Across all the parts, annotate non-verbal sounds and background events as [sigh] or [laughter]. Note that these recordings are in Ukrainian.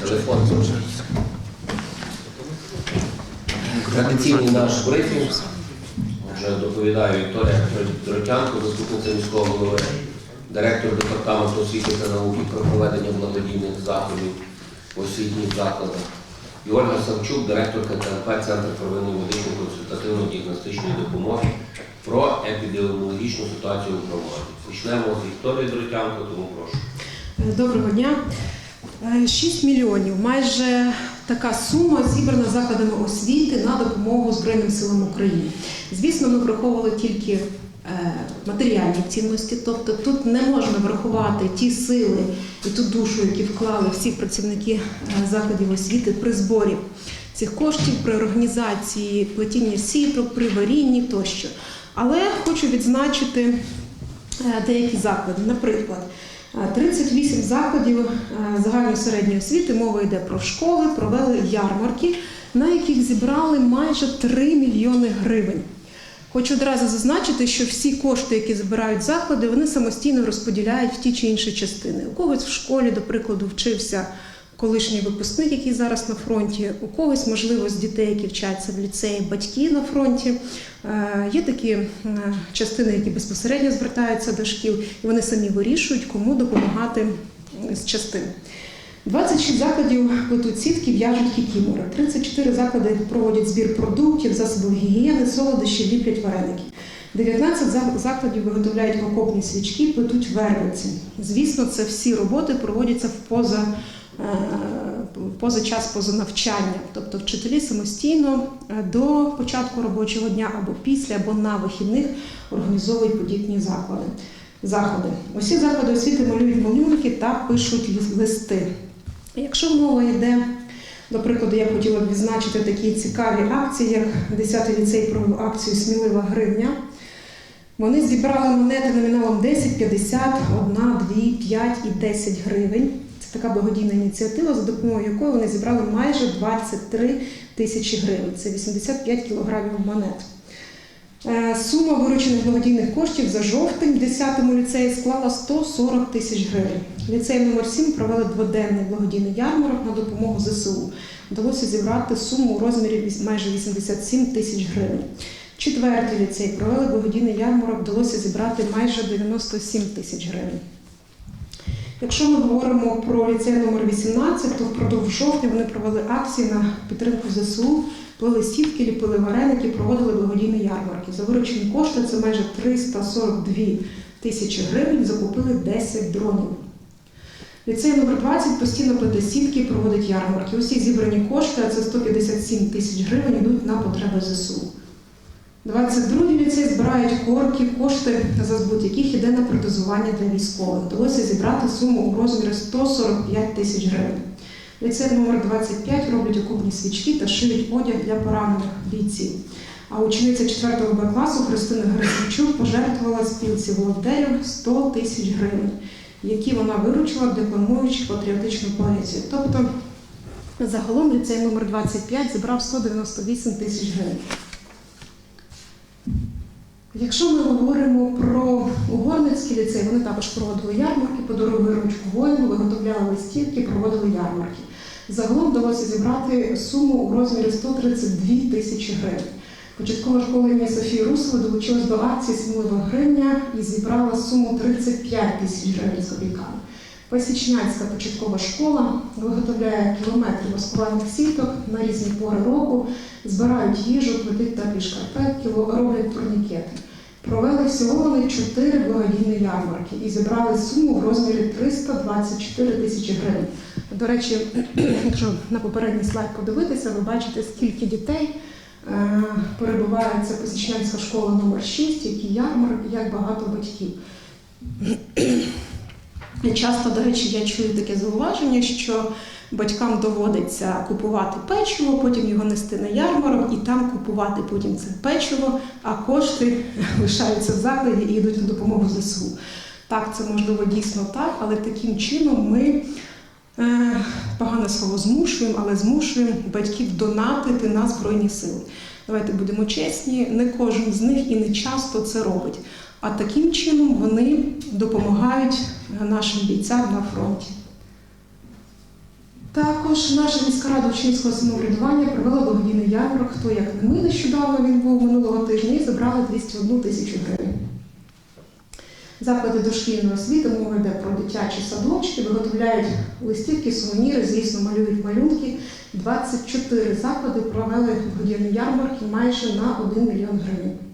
Телефон залишився. Традиційний наш брифінг. Вже доповідає Вікторія Тротянко, заступниця міського голови, директор департаменту освіти та науки про проведення благодійних заходів в освітніх закладах. І Ольга Савчук, директорка КНП Центр первинної медичної консультативно-діагностичної допомоги про епідеміологічну ситуацію у громаді. Почнемо з Вікторії Дротянко, тому прошу. Доброго дня. Е, 6 мільйонів. Майже така сума зібрана закладами освіти на допомогу Збройним силам України. Звісно, ми враховували тільки е, матеріальні цінності, тобто тут не можна врахувати ті сили і ту душу, які вклали всі працівники е, закладів освіти при зборі цих коштів, при організації плетіння сіток, при варінні тощо. Але хочу відзначити е, деякі заклади. Наприклад, е, 38 закладів е, загальної середньої освіти, мова йде про школи, провели ярмарки, на яких зібрали майже 3 мільйони гривень. Хочу одразу зазначити, що всі кошти, які збирають заклади, вони самостійно розподіляють в ті чи інші частини. У когось в школі, до прикладу, вчився колишній випускник, який зараз на фронті, у когось, можливо, з дітей, які вчаться в ліцеї, батьки на фронті. Е, Є такі е, частини, які безпосередньо звертаються до шкіл, і вони самі вирішують, кому допомагати з частин. 26 закладів плетуть сітки, в'яжуть кікімори. 34 заклади проводять збір продуктів, засобів гігієни, солодощі, ліплять вареники. 19 закладів виготовляють окопні свічки, плетуть вервиці. Звісно, це всі роботи проводяться в поза, поза час, поза навчання. Тобто вчителі самостійно е, до початку робочого дня або після, або на вихідних організовують подібні заклади. Заходи. Усі заклади освіти малюють малюнки та пишуть листи. Якщо мова йде, до прикладу, я хотіла б відзначити такі цікаві акції, як 10-й ліцей провів акцію Смілива гривня. Вони зібрали монети номіналом 10, 50, 1, 2, 5 і 10 гривень. Це така благодійна ініціатива, за допомогою якої вони зібрали майже 23 тисячі гривень. Це 85 кілограмів монет. Е, Сума виручених благодійних коштів за жовтень в 10-му ліцеї склала 140 тисяч гривень. Ліцей номер 7 провели дводенний благодійний ярмарок на допомогу ЗСУ. Вдалося зібрати суму у розмірі майже 87 тисяч гривень. Четвертий ліцей провели благодійний ярмарок, вдалося зібрати майже 97 тисяч гривень. Якщо ми говоримо про ліцей номер 18, то впродовж жовтня вони провели акції на підтримку ЗСУ, плели сітки, ліпили вареники, проводили благодійні ярмарки. За виручені кошти це майже 342 тисячі гривень, закупили 10 дронів. Ліцей номер 20 постійно плете сітки, проводить ярмарки. Усі зібрані кошти, а це 157 тисяч гривень, йдуть на потреби ЗСУ. 22-й ліцей збирають корки, кошти, за збут яких йде на протезування для військових. Вдалося зібрати суму у розмірі 145 тисяч гривень. Ліцей номер 25 роблять окупні свічки та шиють одяг для поранених бійців. А учениця 4-го Б класу Христина Грицівчук пожертвувала спілці волонтерів 100 тисяч гривень, які вона виручила, декламуючи патріотичну поезію. Тобто, загалом ліцей номер 25 зібрав 198 тисяч гривень. Якщо ми говоримо про Угорницький ліцей, вони також проводили ярмарки, подарували ручку воїну, виготовляли листівки, проводили ярмарки. Загалом вдалося зібрати суму у розмірі 132 тисячі гривень. Початкова школа імені Софії Русової долучилась до акції «Смілива гривня і зібрала суму 35 тисяч гривень з копійками. Пасічнянська початкова школа виготовляє кілометри маскувальних сіток на різні пори року, збирають їжу, плетуть теплі шкарпетки, роблять турнікети. Провели всього чотири благодійні ярмарки і зібрали суму в розмірі 324 тисячі гривень. До речі, [clears throat] якщо на попередній слайд подивитися, ви бачите, скільки дітей е, перебуває це Пасічнянська школа номер 6 які ярмарки, як багато батьків. Часто, до речі, я чую таке зауваження, що батькам доводиться купувати печиво, потім його нести на ярмарок і там купувати потім це печиво, а кошти лишаються в закладі і йдуть на допомогу ЗСУ. Так, це можливо дійсно так, але таким чином ми е, погане слово змушуємо, але змушуємо батьків донатити на Збройні Сили. Давайте будемо чесні, не кожен з них і не часто це робить. А таким чином вони допомагають нашим бійцям на фронті. Також наша міська рада учнівського самоврядування провела благодійний ярмарок. Хто як не ми нещодавно він був минулого тижня і забрали 201 тисячу гривень. Заклади дошкільної освіти мова йде про дитячі садочки, виготовляють листівки, сувеніри, звісно, малюють малюнки. 24 заклади провели благодійний ярмарок майже на 1 мільйон гривень.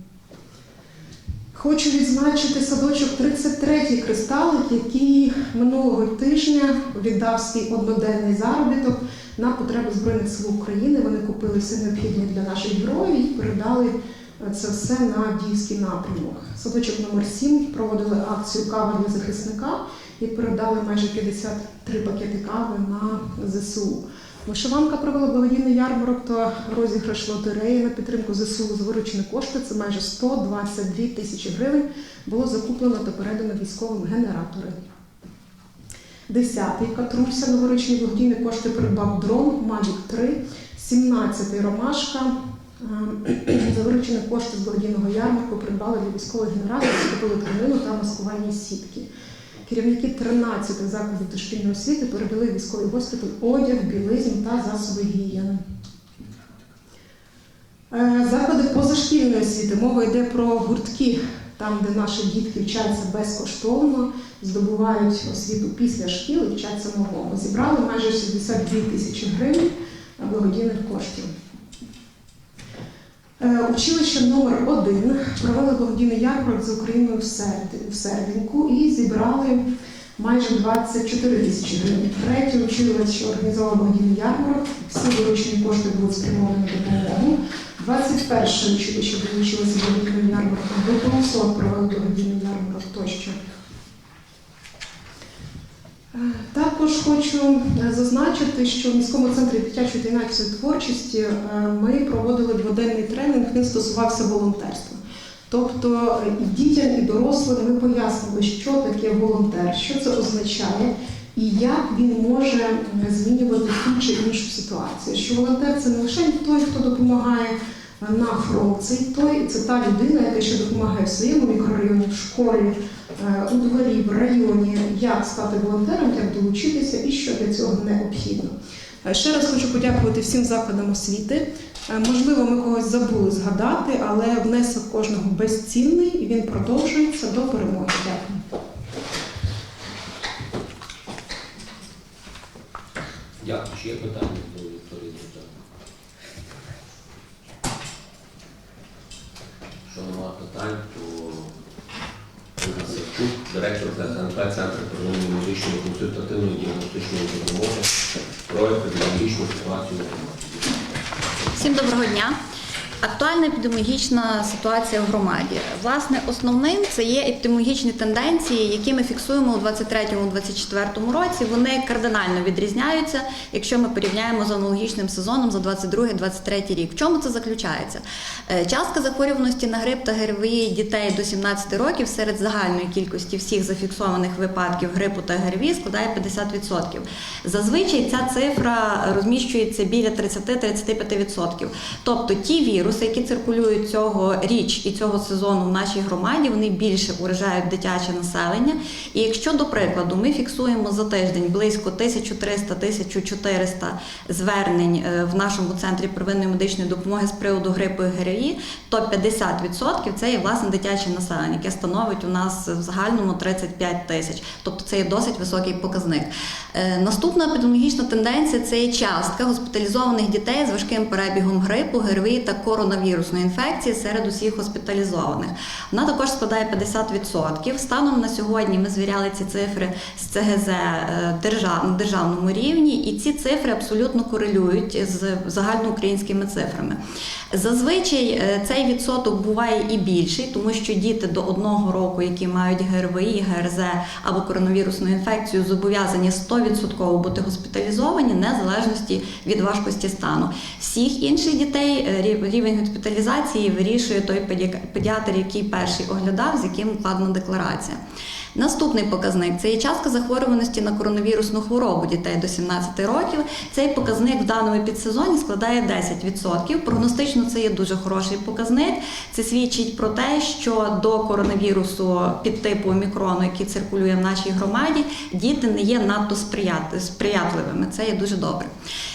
Хочу відзначити садочок 33-й кристалик, який минулого тижня віддав свій одноденний заробіток на потреби Збройних сил України. Вони купили все необхідне для наших героїв і передали е, це все на дійський напрямок. Садочок номер 7 проводили акцію Кава для захисника і передали майже 53 пакети кави на ЗСУ. Вишиванка провела благодійний ярмарок та розіграш лотереї на підтримку ЗСУ з виручені кошти. Це майже 122 тисячі гривень. Було закуплено та передано військовим генератори. Десятий Катруся на виручені благодійні кошти придбав дрон Mavic 3. 17-й Ромашка. е, За виручені кошти з благодійного ярмарку придбали для військових генераторів, закупили тканину та маскувальні сітки. Керівники 13 закладів дошкільної освіти передали військовий госпіталь одяг, білизм та засоби гігієни. Е, Заклади позашкільної освіти. Мова йде про гуртки, там, де наші дітки вчаться безкоштовно, здобувають освіту після шкіл і вчаться новому. Зібрали майже 62 тисячі гривень благодійних коштів. Е, Училище номер 1 провели благодійний ярмарок з Україною в Серденьку і зібрали майже 24 тисячі гривень. Третє училище організувало благодійний ярмарок. Всі виручені кошти були спрямовані на допомогу. 21 училище долучилося до ярмарку. ДПОСО провели благодійний ярмарок тощо. Також хочу е, зазначити, що в міському центрі дитячої та юнацької творчості е, ми проводили дводенний тренінг, він стосувався волонтерства. Тобто е, і дітям, і дорослим ми пояснили, що таке волонтер, що це означає, і як він може змінювати ту чи іншу ситуацію. Що волонтер це не лише той, хто допомагає на фронт, це й той, це та людина, яка ще допомагає в своєму мікрорайоні, в школі, у дворі, в районі, як стати волонтером, як долучитися і що для цього необхідно. Е, Ще раз хочу подякувати всім закладам освіти. Е, Можливо, ми когось забули згадати, але внесок кожного безцінний і він продовжується до перемоги. Дякую. Дякую. Чи є питання до Вікторії Дмитрівни? Якщо нема питань, то Савчук, директор Центру первинної медичної консультативної діагностичної допомоги про епідеміологічну ситуацію. Всім доброго дня. Актуальна епідеміологічна ситуація в громаді. Власне, основним це є епідеміологічні тенденції, які ми фіксуємо у 23-24 році. Вони кардинально відрізняються, якщо ми порівняємо з аналогічним сезоном за 22-23 рік. В чому це заключається? Е, Частка захворюваності на грип та ГРВІ дітей до 17 років серед загальної кількості всіх зафіксованих випадків грипу та ГРВІ складає 50%. Зазвичай ця цифра розміщується біля 30-35%. Тобто ті віруси, які циркулюють цього річ і цього сезону в нашій громаді, вони більше уражають дитяче населення. І якщо, до прикладу, ми фіксуємо за тиждень близько 1300-1400 звернень е, в нашому центрі первинної медичної допомоги з приводу грипу і ГРВІ, то 50% це є власне дитяче населення, яке становить у нас в загальному 35 тисяч. Тобто це є досить високий показник. Е, Наступна епідеміологічна тенденція це є частка госпіталізованих дітей з важким перебігом грипу, ГРВІ та коронавірусної інфекції серед усіх госпіталізованих. Вона також складає 50%. Станом на сьогодні ми звіряли ці цифри з ЦГЗ е, на державному рівні, і ці цифри абсолютно корелюють з загальноукраїнськими цифрами. Зазвичай е, цей відсоток буває і більший, тому що діти до одного року, які мають ГРВІ, ГРЗ або коронавірусну інфекцію, зобов'язані 100% бути госпіталізовані незалежності від важкості стану. Всіх інших дітей е, рівень рівень госпіталізації вирішує той педіатр, який перший оглядав, з яким укладена декларація. Наступний показник це є частка захворюваності на коронавірусну хворобу дітей до 17 років. Цей показник в даному підсезоні складає 10%. Прогностично це є дуже хороший показник. Це свідчить про те, що до коронавірусу під типу омікрону, який циркулює в нашій громаді, діти не є надто сприятливими. Це є дуже добре.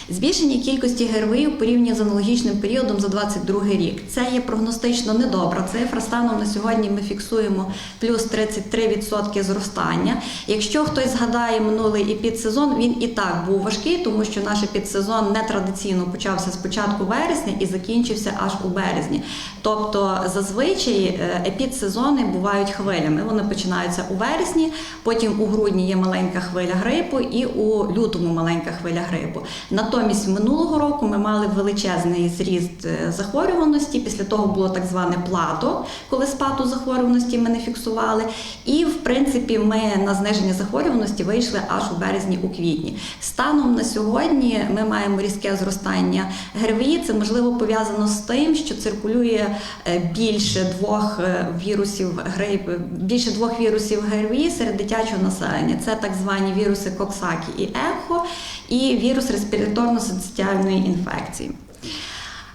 Збільшення кількості ГРВІ у порівнянні з аналогічним періодом за 22 рік. Це є прогностично недобра цифра. Станом на сьогодні ми фіксуємо плюс 33% зростання. Якщо хтось згадає минулий епідсезон, він і так був важкий, тому що наш епідсезон нетрадиційно почався з початку вересня і закінчився аж у березні. Тобто, зазвичай е, епідсезони бувають хвилями. Вони починаються у вересні, потім у грудні є маленька хвиля грипу, і у лютому маленька хвиля грипу. Натомість минулого року ми мали величезний зріст е, захворюваності. Після того було так зване плато, коли спаду захворюваності ми не фіксували. І в принципі ми на зниження захворюваності вийшли аж у березні, у квітні. Станом на сьогодні ми маємо різке зростання ГРВІ. Це можливо пов'язано з тим, що циркулює е, більше двох е, вірусів грип, більше двох вірусів ГРВІ серед дитячого населення. Це так звані віруси Коксакі і Ехо, і вірус респіраторно-соціальної інфекції.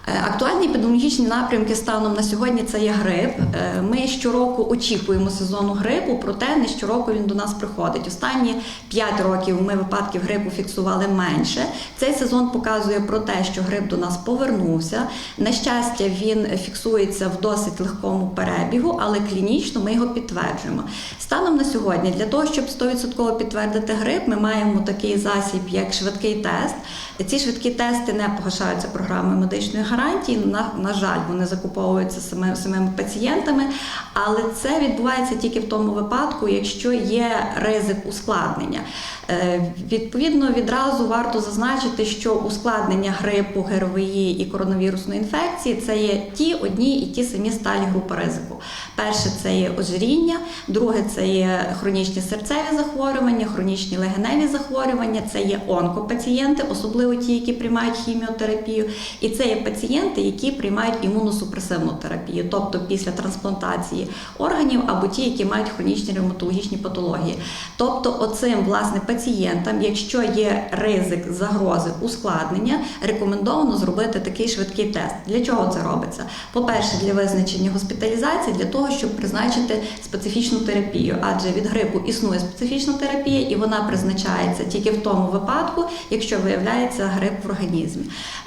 Е, Актуальні епідеміологічні напрямки станом на сьогодні це є грип. Е, Ми щороку очікуємо сезону грипу, проте не щороку він до нас приходить. Останні 5 років ми випадків грипу фіксували менше. Цей сезон показує про те, що грип до нас повернувся. На щастя, він фіксується в досить легкому перебігу, але клінічно ми його підтверджуємо. Станом на сьогодні, для того, щоб 100% підтвердити грип, ми маємо такий засіб, як швидкий тест. Ці швидкі тести не погашаються програмою медичної гарантії. На, на жаль, вони закуповуються самими, самими пацієнтами, але це відбувається тільки в тому випадку, якщо є ризик ускладнення. Е, Відповідно, відразу варто зазначити, що ускладнення грипу, ГРВІ і коронавірусної інфекції це є ті одні і ті самі сталі групи ризику. Перше це є ожиріння, друге це є хронічні серцеві захворювання, хронічні легеневі захворювання, це є онкопацієнти, особливо ті, які приймають хіміотерапію, і це є пацієнти, які приймають імуносупресивну терапію, тобто після трансплантації органів або ті, які мають хронічні ревматологічні патології. Тобто, оцим власне пацієнтам, якщо є ризик загрози ускладнення, рекомендовано зробити такий швидкий тест. Для чого це робиться? По-перше, для визначення госпіталізації, для того, щоб призначити специфічну терапію, адже від грипу існує специфічна терапія, і вона призначається тільки в тому випадку, якщо виявляється грип в організмі.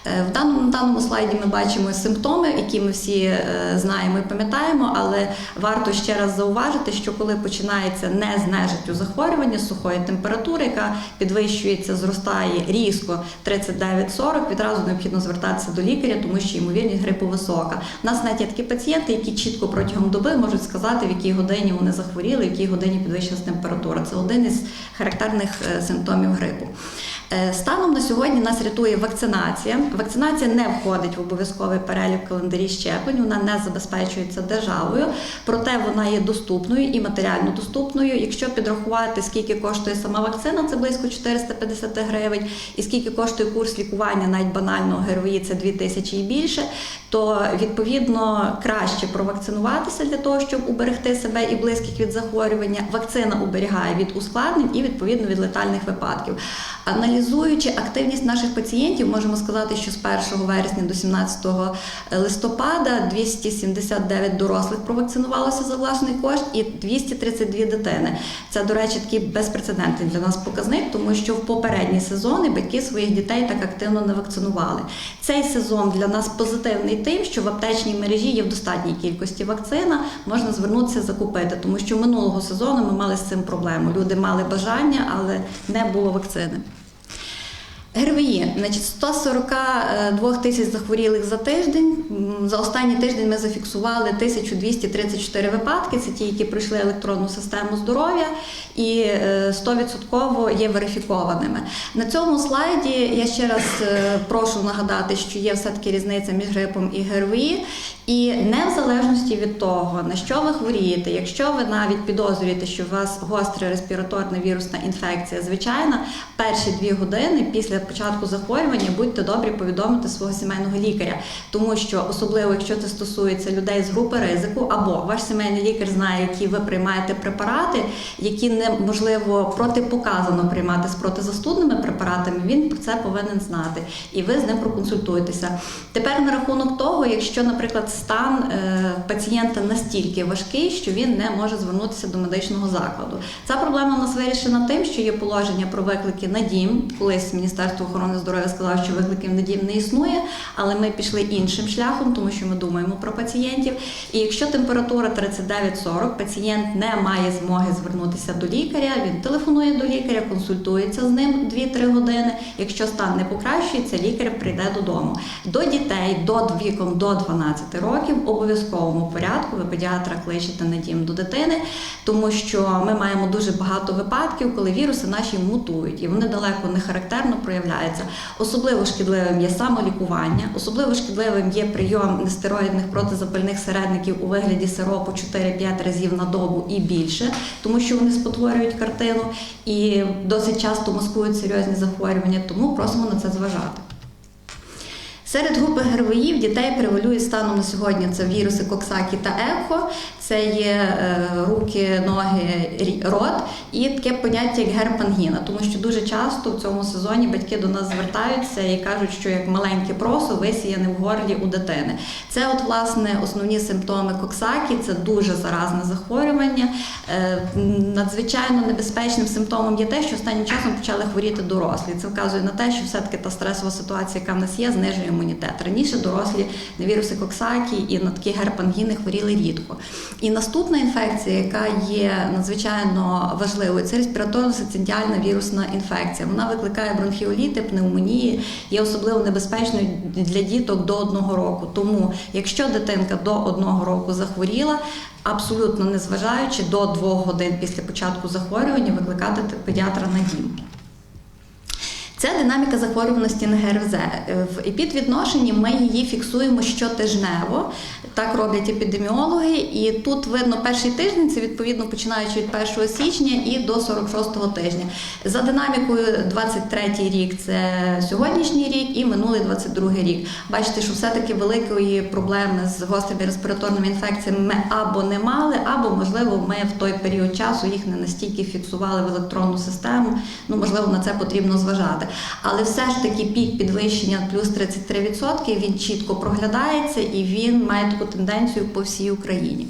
Е, В даному, на даному слайді ми бачимо симптоми, які ми всі е, знаємо і пам'ятаємо, але варто ще раз зауважити, що коли починається не з нежиттю захворювання сухої температури, яка підвищується, зростає різко 39-40, відразу необхідно звертатися до лікаря, тому що ймовірність грипу висока. У нас навіть є такі пацієнти, які чітко протягом доби можуть сказати, в якій годині вони захворіли, в якій годині підвищилась температура. Це один із характерних е, симптомів грипу. Е, Станом на сьогодні нас рятує вакцинація. Вакцинація не входить в обов'язковий перелік календарі щеплень, вона не забезпечується державою, проте вона є доступною і матеріально доступною. Якщо підрахувати, скільки коштує сама вакцина, це близько 450 гривень, і скільки коштує курс лікування, навіть банального ГРВІ, це 2 тисячі і більше, то відповідно краще провакцинуватися для того, щоб уберегти себе і близьких від захворювання. Вакцина уберігає від ускладнень і відповідно від летальних випадків. Аналізуючи активність наших пацієнтів, можемо сказати, що з 1 вересня до 17 листопада 279 дорослих провакцинувалося за власний кошт і 232 дитини. Це, до речі, такий безпрецедентний для нас показник, тому що в попередні сезони батьки своїх дітей так активно не вакцинували. Цей сезон для нас позитивний тим, що в аптечній мережі є в достатній кількості вакцина, можна звернутися закупити, тому що минулого сезону ми мали з цим проблему. Люди мали бажання, але не було вакцини. ГРВІ, значить, 142 тисяч захворілих за тиждень. За останній тиждень ми зафіксували 1234 випадки. Це ті, які пройшли електронну систему здоров'я. І е, 100% є верифікованими. На цьому слайді я ще раз е, прошу нагадати, що є все-таки різниця між грипом і ГРВІ. І не в залежності від того, на що ви хворієте, якщо ви навіть підозрюєте, що у вас гостра респіраторна вірусна інфекція, звичайно, перші дві години після початку захворювання будьте добрі повідомити свого сімейного лікаря, тому що особливо якщо це стосується людей з групи ризику, або ваш сімейний лікар знає, які ви приймаєте препарати, які неможливо протипоказано приймати з протизастудними препаратами, він це повинен знати, і ви з ним проконсультуєтеся. Тепер на рахунок того, якщо, наприклад, стан е, пацієнта настільки важкий, що він не може звернутися до медичного закладу. Ця проблема у нас вирішена тим, що є положення про виклики на дім. Колись Міністерство охорони здоров'я сказало, що викликів на дім не існує, але ми пішли іншим шляхом, тому що ми думаємо про пацієнтів. І якщо температура 39-40, пацієнт не має змоги звернутися до лікаря, він телефонує до лікаря, консультується з ним 2-3 години. Якщо стан не покращується, лікар прийде додому. До дітей до віком до 12 років в обов'язковому порядку ви педіатра кличете на дім до дитини, тому що ми маємо дуже багато випадків, коли віруси наші мутують, і вони далеко не характерно проявляються. Особливо шкідливим є самолікування, особливо шкідливим є прийом нестероїдних протизапальних середників у вигляді сиропу 4-5 разів на добу і більше, тому що вони спотворюють картину і досить часто маскують серйозні захворювання, тому просимо на це зважати. Серед групи ГРВІ дітей превалює станом на сьогодні це віруси Коксакі та Ехо, це є е, руки, ноги, рот і таке поняття як герпангіна, тому що дуже часто в цьому сезоні батьки до нас звертаються і кажуть, що як маленьке просо висіяне в горлі у дитини. Це от власне основні симптоми Коксакі, це дуже заразне захворювання. Е, Надзвичайно небезпечним симптомом є те, що останнім часом почали хворіти дорослі. Це вказує на те, що все-таки та стресова ситуація, яка в нас є, знижує імунітет. Раніше дорослі на віруси Коксакі і на такі герпангіни хворіли рідко. І наступна інфекція, яка є надзвичайно важливою, це респіраторно-синцидіальна вірусна інфекція. Вона викликає бронхіоліти, пневмонії, є особливо небезпечною для діток до одного року. Тому, якщо дитинка до одного року захворіла, абсолютно не зважаючи до двох годин після початку захворювання, викликати педіатра на дім. Це динаміка захворюваності на ГРВЗ. Е, В епідвідношенні ми її фіксуємо щотижнево. Так роблять епідеміологи. І тут видно перший тиждень, це відповідно починаючи від 1 січня і до 46-го тижня. За динамікою 23-й рік це сьогоднішній рік і минулий 22-й рік. Бачите, що все-таки великої проблеми з гострими респіраторними інфекціями ми або не мали, або, можливо, ми в той період часу їх не настільки фіксували в електронну систему. Ну, можливо, на це потрібно зважати. Але все ж таки пік підвищення плюс 33% він чітко проглядається і він має таку тенденцію по всій Україні.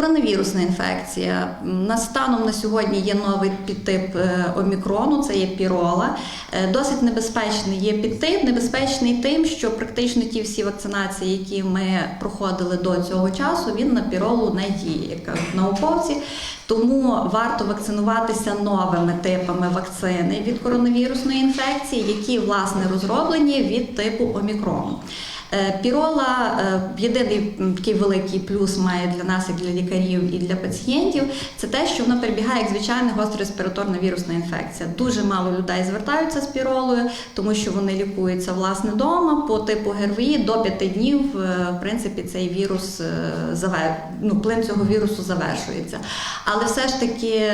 Коронавірусна інфекція. На станом на сьогодні є новий підтип е, омікрону, це є пірола. Е, Досить небезпечний є підтип, небезпечний тим, що практично ті всі вакцинації, які ми проходили до цього часу, він на піролу не діє, як кажуть науковці. Тому варто вакцинуватися новими типами вакцини від коронавірусної інфекції, які власне розроблені від типу омікрону. Е, Пірола е, єдиний такий великий плюс має для нас, як для лікарів і для пацієнтів, це те, що вона перебігає як звичайна гостра респіраторна вірусна інфекція. Дуже мало людей звертаються з піролою, тому що вони лікуються власне вдома по типу ГРВІ до 5 днів. е, В принципі, цей вірус ну, плин цього вірусу завершується. Але все ж таки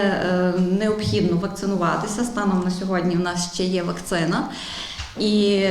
необхідно вакцинуватися. Станом на сьогодні в нас ще є вакцина. І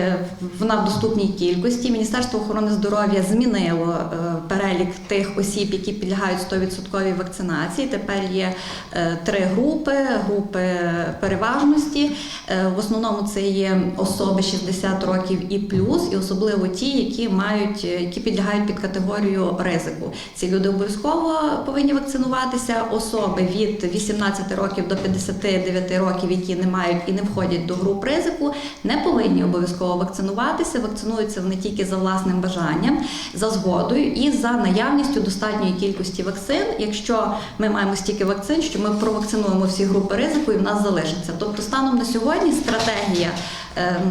вона в доступній кількості. Міністерство охорони здоров'я змінило е, перелік тих осіб, які підлягають 100% вакцинації. Тепер є е, три групи: групи переважності. Е, В основному це є особи 60 років і плюс, і особливо ті, які мають які підлягають під категорію ризику. Ці люди обов'язково повинні вакцинуватися. Особи від 18 років до 59 років, які не мають і не входять до груп ризику, не повинні обов'язково вакцинуватися. Вакцинуються вони тільки за власним бажанням, за згодою і за наявністю достатньої кількості вакцин. Якщо ми маємо стільки вакцин, що ми провакцинуємо всі групи ризику і в нас залишиться. Тобто, станом на сьогодні стратегія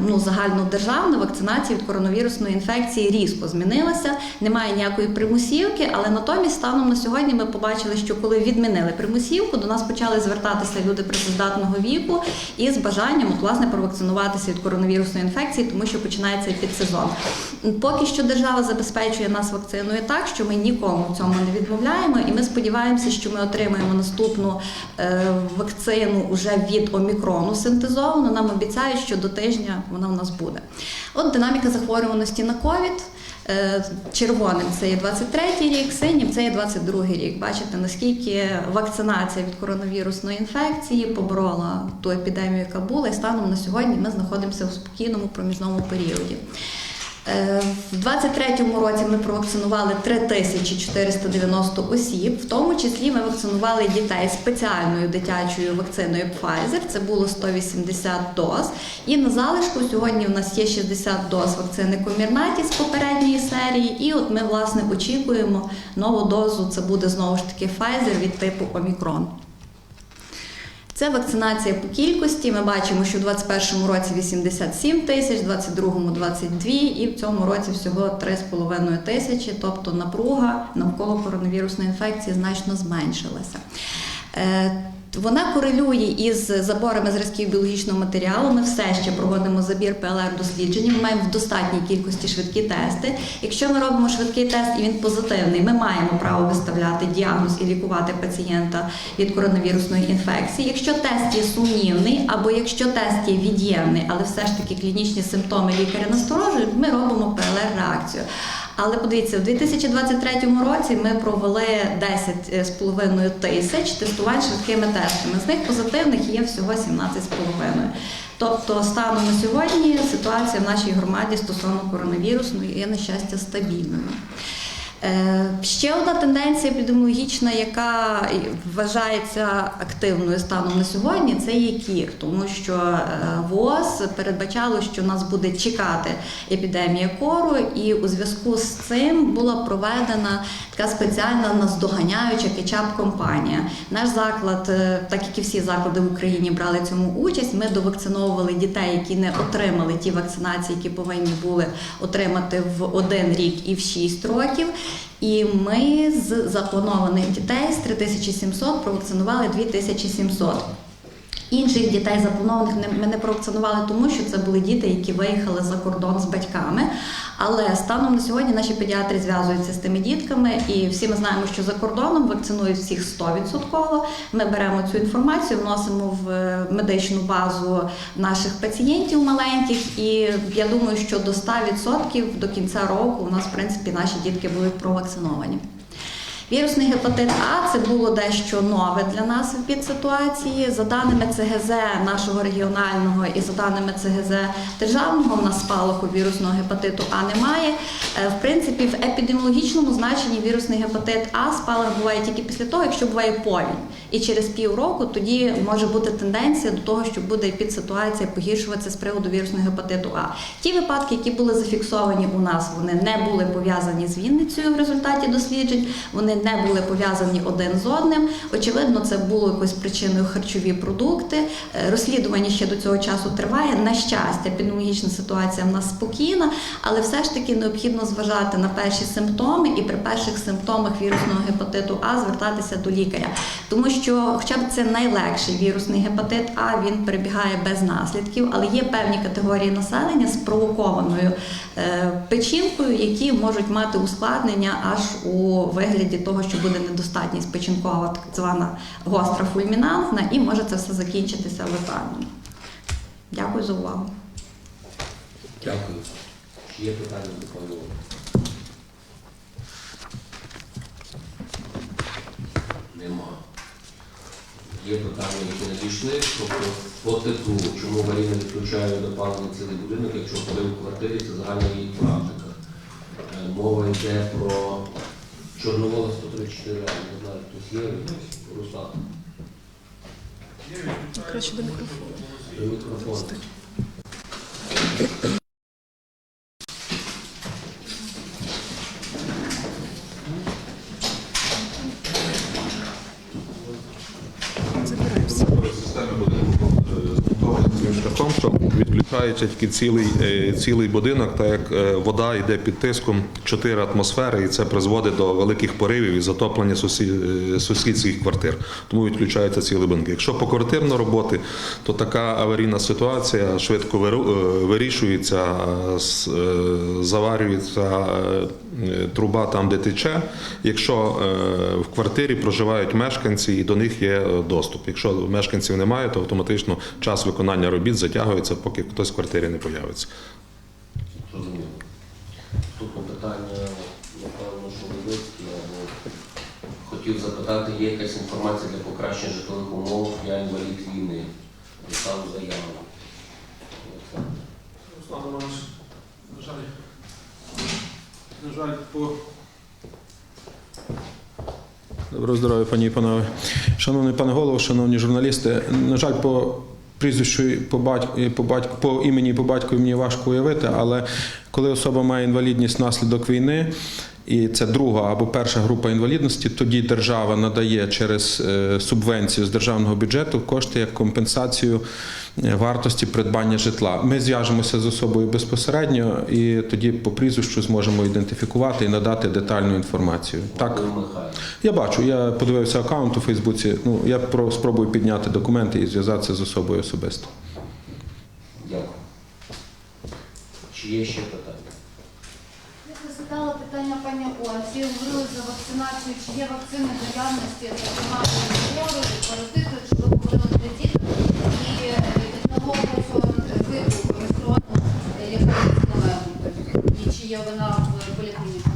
ну, загальнодержавна вакцинація від коронавірусної інфекції різко змінилася. Немає ніякої примусівки, але натомість станом на сьогодні ми побачили, що коли відмінили примусівку, до нас почали звертатися люди працездатного віку із бажанням от, власне провакцинуватися від коронавірусної інфекції, тому що починається підсезон. Поки що держава забезпечує нас вакциною так, що ми нікому в цьому не відмовляємо, і ми сподіваємося, що ми отримаємо наступну е, вакцину вже від омікрону синтезовану. Нам обіцяють, що до тижня вона в нас буде. От динаміка захворюваності на ковід. Е, Червоним це є 23-й рік, синім це є 22-й рік. Бачите, наскільки вакцинація від коронавірусної інфекції поборола ту епідемію, яка була, і станом на сьогодні ми знаходимося у спокійному проміжному періоді. Е, В 23-му році ми провакцинували 3490 осіб, в тому числі ми вакцинували дітей спеціальною дитячою вакциною Pfizer, це було 180 доз. І на залишку сьогодні у нас є 60 доз вакцини Комірнаті з попередньої серії. І от ми власне очікуємо нову дозу. Це буде знову ж таки Pfizer від типу Омікрон. Це вакцинація по кількості. Ми бачимо, що в 2021 році 87 тисяч, в 2022 – 22 і в цьому році всього 3,5 тисячі, тобто напруга навколо коронавірусної інфекції значно зменшилася. Вона корелює із заборами зразків біологічного матеріалу. Ми все ще проводимо забір ПЛР-дослідження. Ми маємо в достатній кількості швидкі тести. Якщо ми робимо швидкий тест і він позитивний, ми маємо право виставляти діагноз і лікувати пацієнта від коронавірусної інфекції. Якщо тест є сумнівний, або якщо тест є від'ємний, але все ж таки клінічні симптоми лікаря насторожують, ми робимо ПЛР-реакцію. Але подивіться, у 2023 році ми провели 10,5 тисяч тестувань швидкими тестами. З них позитивних є всього 17,5. Тобто, станом на сьогодні ситуація в нашій громаді стосовно коронавірусу є, на щастя, стабільною. Е, Ще одна тенденція епідеміологічна, яка вважається активною станом на сьогодні, це є кір, тому що е, ВОЗ передбачало, що нас буде чекати епідемія кору, і у зв'язку з цим була проведена така спеціальна наздоганяюча кетчап-компанія. Наш заклад, е, так як і всі заклади в Україні брали цьому участь, ми довакциновували дітей, які не отримали ті вакцинації, які повинні були отримати в один рік і в 6 років. І ми з запланованих дітей з 3700 провакцинували 2700. Інших дітей запланованих ми не провакцинували, тому що це були діти, які виїхали за кордон з батьками. Але станом на сьогодні наші педіатри зв'язуються з тими дітками, і всі ми знаємо, що за кордоном вакцинують всіх 100%. Ми беремо цю інформацію, вносимо в е, медичну базу наших пацієнтів маленьких, і я думаю, що до 100% до кінця року у нас, в принципі, наші дітки будуть провакциновані. Вірусний гепатит А це було дещо нове для нас в підситуації. За даними ЦГЗ нашого регіонального і за даними ЦГЗ державного, в нас спалаху вірусного гепатиту А немає. Е, В принципі, в епідеміологічному значенні вірусний гепатит А спалах буває тільки після того, якщо буває повінь. І через півроку тоді може бути тенденція до того, що буде підситуація погіршуватися з приводу вірусного гепатиту А. Ті випадки, які були зафіксовані у нас, вони не були пов'язані з Вінницею в результаті досліджень. Вони не були пов'язані один з одним. Очевидно, це було якоюсь причиною харчові продукти. Е, Розслідування ще до цього часу триває. На щастя, епідеміологічна ситуація в нас спокійна, але все ж таки необхідно зважати на перші симптоми і при перших симптомах вірусного гепатиту А звертатися до лікаря, тому що, хоча б це найлегший вірусний гепатит А, він перебігає без наслідків, але є певні категорії населення з провокованою е, печінкою, які можуть мати ускладнення аж у вигляді того, що буде недостатність печінкова, так звана гостра фульмінантна, і може це все закінчитися летально. Дякую за увагу. Дякую. Є питання до пані Нема. Є питання, які надійшли, тобто по теплу, чому аварійно відключає опалення цілий будинок, якщо порив в квартирі, це загальна її практика. Е, Мова йде про Чорновола 134, не знаю, хтось є, Руслан, Краще до мікрофону. до мікрофону. Включається тільки цілий, е, цілий будинок, так як е, вода йде під тиском 4 атмосфери, і це призводить до великих поривів і затоплення е, сусідських квартир. Тому відключається цілий будинок. Якщо поквартирно роботи, то така аварійна ситуація швидко вирішується, заварюється труба там, де тече. Якщо в квартирі проживають мешканці і до них є доступ. Якщо мешканців немає, то автоматично час виконання робіт затягується, поки хтось в квартирі не появиться. Наступне питання, напевно, що Левицький, або хотів запитати, є якась інформація для покращення житлових умов для інвалід війни. Писав заяву. Руслан Романович, на жаль, на жаль, по Доброго здоров'я, пані і панове. Шановний пане голово, шановні журналісти, на жаль, по прізвищу по батьку, по батьку, по імені по батькові мені важко уявити, але коли особа має інвалідність внаслідок війни, і це друга або перша група інвалідності, тоді держава надає через е, субвенцію з державного бюджету кошти як компенсацію вартості придбання житла. Ми зв'яжемося з особою безпосередньо і тоді по прізвищу зможемо ідентифікувати і надати детальну інформацію. Так. Я бачу, я подивився аккаунт у Фейсбуці. Ну я про спробую підняти документи і зв'язатися з особою особисто. Дякую. Чи є ще питання? Я задала питання пані Ользі, говорили за вакцинацію, чи є вакцини наявності, зокрема кору, паразиту, чи ви говорили для діток, і е, омікрону, е, в поліклініках?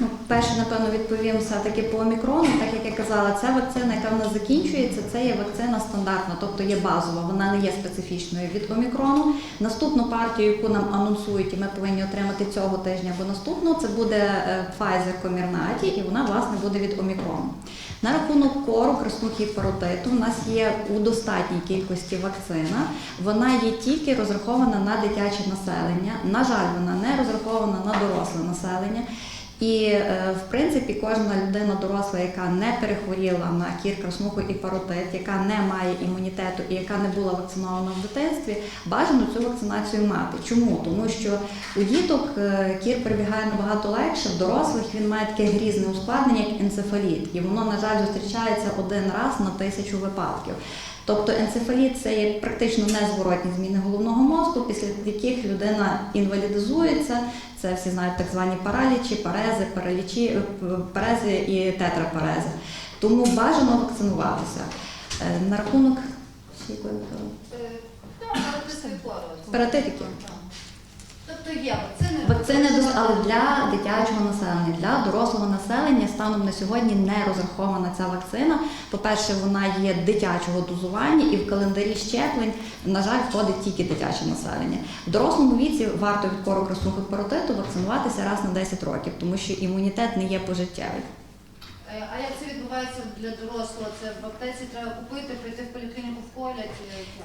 Ну, перше, напевно, відповім все-таки по омікрону. Так як я казала, ця вакцина, яка в нас закінчується, це є вакцина стандартна, тобто є базова, вона не є специфічною від омікрону. Наступну партію, яку нам анонсують, і ми повинні отримати цього тижня або наступну, це буде е, Pfizer Comirnaty, і вона власне буде від омікрону. На рахунок кору, краснухи паротиту, у нас є у достатній кількості вакцина. Вона є тільки розрахована на дитяче населення. На жаль, вона не розрахована на доросле населення. І е, в принципі кожна людина доросла, яка не перехворіла на кір, краснуху і паротит, яка не має імунітету і яка не була вакцинована в дитинстві, бажано цю вакцинацію мати. Чому? Тому що у діток е, кір перебігає набагато легше, в дорослих він має таке грізне ускладнення, як енцефаліт, і воно, на жаль, зустрічається один раз на тисячу випадків. Тобто енцефаліт це є практично незворотні зміни головного мозку, після яких людина інвалідизується. Це всі знають так звані паралічі, парези, паралічі, е, парези і тетрапарези. Тому бажано вакцинуватися. Е, На рахунок якої? Е, паратитики. Тобто є вакцини. Вакцини дос- але для дитячого населення, для дорослого населення станом на сьогодні не розрахована ця вакцина. По-перше, вона є дитячого дозування і в календарі щеплень, на жаль, входить тільки дитяче населення. В дорослому віці варто від кору краснухи паротиту вакцинуватися раз на 10 років, тому що імунітет не є пожиттєвий. Е, А як це відбувається для дорослого? Це в аптеці треба купити, прийти в поліклініку вколять?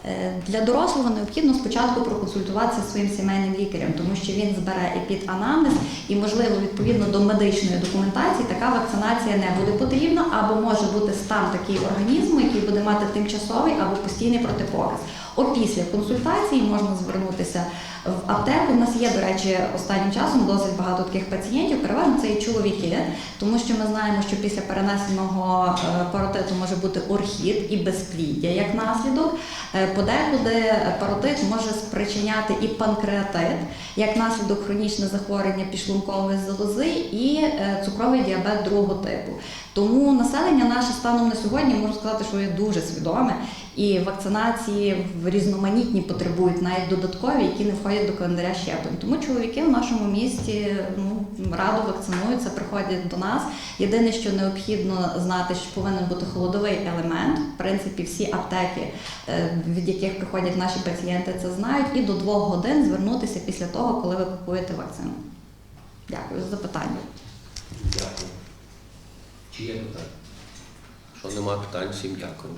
е, Е, Для дорослого необхідно спочатку проконсультуватися зі своїм сімейним лікарем, тому що він збере епід-анамнез і, можливо, відповідно до медичної документації, така вакцинація не буде потрібна, або може бути стан такий організму, який буде мати тимчасовий або постійний протипоказ. Опісля консультації можна звернутися в аптеку. У нас є, до речі, останнім часом досить багато таких пацієнтів. Переважно це і чоловіки, тому що ми знаємо, що після перенесеного е, паротиту може бути орхід і безпліддя як наслідок. Е, Подекуди паротит може спричиняти і панкреатит, як наслідок хронічне захворювання підшлункової залози і е, цукровий діабет другого типу. Тому населення наше станом на сьогодні можу сказати, що є дуже свідоме, і вакцинації в різноманітні потребують навіть додаткові, які не входять до календаря щеплень. Тому чоловіки в нашому місті ну радо вакцинуються, приходять до нас. Єдине, що необхідно знати, що повинен бути холодовий елемент. В принципі, всі аптеки, е, від яких приходять наші пацієнти, це знають, і до двох годин звернутися після того, коли ви купуєте вакцину. Дякую за запитання. Дякую. Чи є питання? Якщо нема питань, всім дякую.